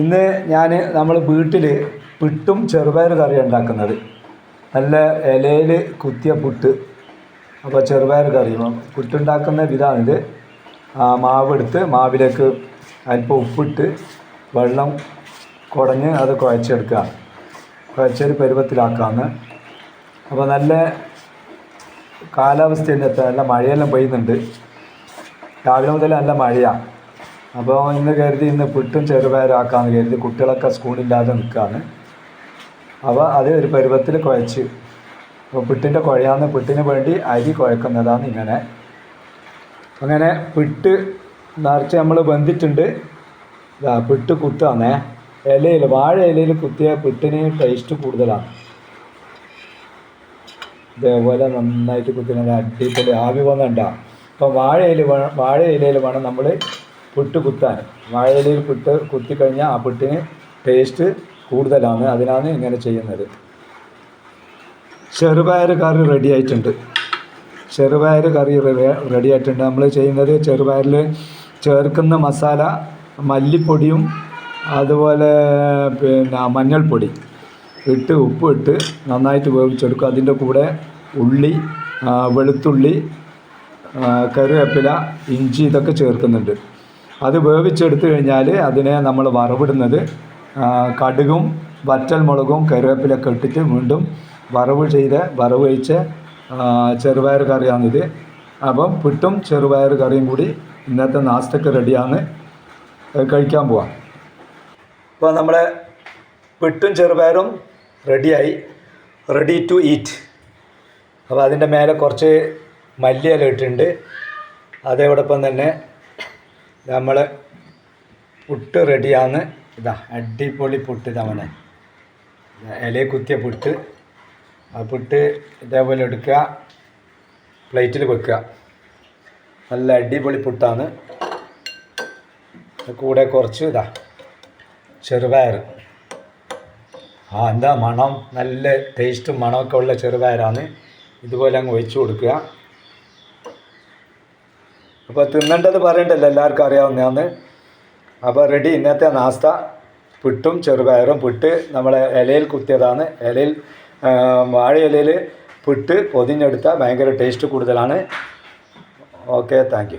ഇന്ന് ഞാൻ നമ്മൾ വീട്ടിൽ പിട്ടും ചെറുപയർ കറി ഉണ്ടാക്കുന്നത്. നല്ല ഇലയിൽ കുത്തിയ പുട്ട്. അപ്പോൾ ചെറുപയർ കറിയും പുട്ടുണ്ടാക്കുന്ന വിധമാണിത് മാവെടുത്ത് മാവിലേക്ക് അല്പം ഉപ്പിട്ട് വെള്ളം കുടഞ്ഞ് അത് കുഴച്ചെടുക്കുക. കുഴച്ചൊരു പരുവത്തിലാക്കാമെന്ന് അപ്പോൾ നല്ല കാലാവസ്ഥ നല്ല മഴയെല്ലാം പെയ്യുന്നുണ്ട്. രാവിലെ മുതൽ നല്ല മഴയാണ് അപ്പോൾ ഇന്ന് കരുതി ഇന്ന് പിട്ടും ചെറുപയറാക്കാമെന്ന് കരുതി കുട്ടികളൊക്കെ സ്കൂളില്ലാതെ നിൽക്കുകയാണ് അപ്പോൾ അത് ഒരു പരുവത്തിൽ കുഴച്ച്. അപ്പോൾ പിട്ടിന്റെ കുഴയാന്ന് പിട്ടിന് വേണ്ടി അരി കുഴക്കുന്നതാണ് ഇങ്ങനെ. അങ്ങനെ പിട്ട് നിറച്ച് നമ്മൾ വെന്തിട്ടുണ്ട്. ഇതാ പിട്ട് കുത്താന്നേ ഇലയിൽ വാഴ ഇലയിൽ കുത്തിയ പിട്ടിന് ടേസ്റ്റ് കൂടുതലാണ്. ഇതേപോലെ നന്നായിട്ട് കുത്തിനെ അടിപൊളി. ആവി വന്നിട്ടുണ്ടാകും അപ്പോൾ വാഴ ഇല വാഴ ഇലയിൽ വേണം നമ്മൾ പുട്ട് കുത്താൻ വാഴയിലയിൽ പുട്ട് കുത്തിക്കഴിഞ്ഞാൽ ആ പുട്ടിന് ടേസ്റ്റ് കൂടുതലാണ്. അതിനാണ് ഇങ്ങനെ ചെയ്യുന്നത്. ചെറുപയർ കറി റെഡി ആയിട്ടുണ്ട്. ചെറുപയർ കറി റെഡി ആയിട്ടുണ്ട്. നമ്മൾ ചെയ്യുന്നത് ചെറുപയറിൽ ചേർക്കുന്ന മസാല മല്ലിപ്പൊടിയും അതുപോലെ പിന്നെ മഞ്ഞൾപ്പൊടി ഇട്ട് ഉപ്പ് ഇട്ട് നന്നായിട്ട് വേവിച്ചെടുക്കും. അതിന്റെ കൂടെ ഉള്ളി വെളുത്തുള്ളി കറിവേപ്പില ഇഞ്ചി ഇതൊക്കെ ചേർക്കുന്നുണ്ട്. അത് വേവിച്ചെടുത്ത് കഴിഞ്ഞാൽ അതിനെ നമ്മൾ വറവിടുന്നത് കടുകും വറ്റൽമുളകും കറിവേപ്പിലൊക്കെ ഇട്ടിട്ട് വീണ്ടും വറവ് ചെയ്ത് വറവ് കഴിച്ച ചെറുപയർ കറിയാണിത്. അപ്പം പുട്ടും ചെറുപയർ കറിയും കൂടി ഇന്നത്തെ നാസ്തക്ക് റെഡിയാണ്. കഴിക്കാൻ പോവാം. അപ്പോൾ നമ്മളെ പുട്ടും ചെറുപയറും റെഡിയായി. റെഡി ടു ഈറ്റ് അപ്പോൾ അതിന്റെ മേലെ കുറച്ച് മല്ലിയില ഇട്ടിട്ടുണ്ട്. അതോടൊപ്പം തന്നെ നമ്മൾ പുട്ട് റെഡിയാണ് ഇതാ അടിപൊളി പുട്ട് തവണ ഇല കുത്തിയ പുട്ട്. ആ പുട്ട് ഇതേപോലെ എടുക്കുക. പ്ലേറ്റിൽ വെക്കുക. നല്ല അടിപൊളി പുട്ടാണ്. കൂടെ കുറച്ച് ഇതാ ചെറുപയർ ആ എന്താ മണം? നല്ല ടേസ്റ്റും മണമൊക്കെ ഉള്ള ചെറുപയറാണ്. ഇതുപോലെ അങ്ങ് ഒഴിച്ചു കൊടുക്കുക. അപ്പോൾ തിന്നേണ്ടത് പറയണ്ടല്ലോ എല്ലാവർക്കും അറിയാവുന്നതാണ്. അപ്പോൾ റെഡി ഇന്നത്തെ നാസ്ത പുട്ടും ചെറുപയറും പുട്ട് നമ്മളെ ഇലയിൽ കുത്തിയതാണ്. ഇലയിൽ വാഴ ഇലയിൽ പുട്ട് പൊതിഞ്ഞെടുത്താൽ ഭയങ്കര ടേസ്റ്റ് കൂടുതലാണ്. Okay thank